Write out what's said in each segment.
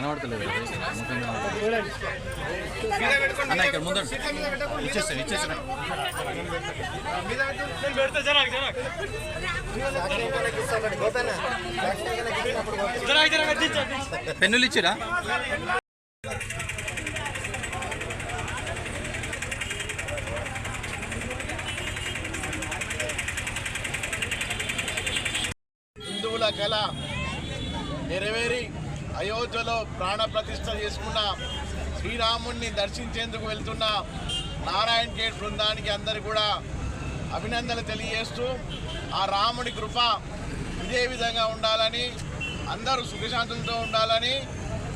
కనబడతలేదు. అన్న ఇక్కడ ముందు ఇచ్చేస్తాను ఇచ్చేస్తాను పెన్నులు ఇచ్చిరా? హిందువుల కళ నెరవేరి అయోధ్యలో ప్రాణ ప్రతిష్ట చేసుకున్న శ్రీరాముణ్ణి దర్శించేందుకు వెళ్తున్న నారాయణ గేట్ బృందానికి అందరు కూడా అభినందనలు తెలియజేస్తూ ఆ రాముడి కృప ఇదే విధంగా ఉండాలని అందరూ సుఖశాంతులతో ఉండాలని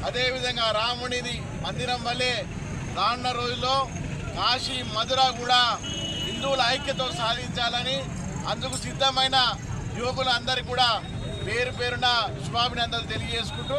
అదేవిధంగా రామునిది మందిరం వల్లే రానున్న రోజుల్లో కాశీ మధుర కూడా హిందువుల ఐక్యతో సాధించాలని అందుకు సిద్ధమైన యువకులందరికీ కూడా పేరు పేరున శుభాభినందనలు తెలియజేసుకుంటూ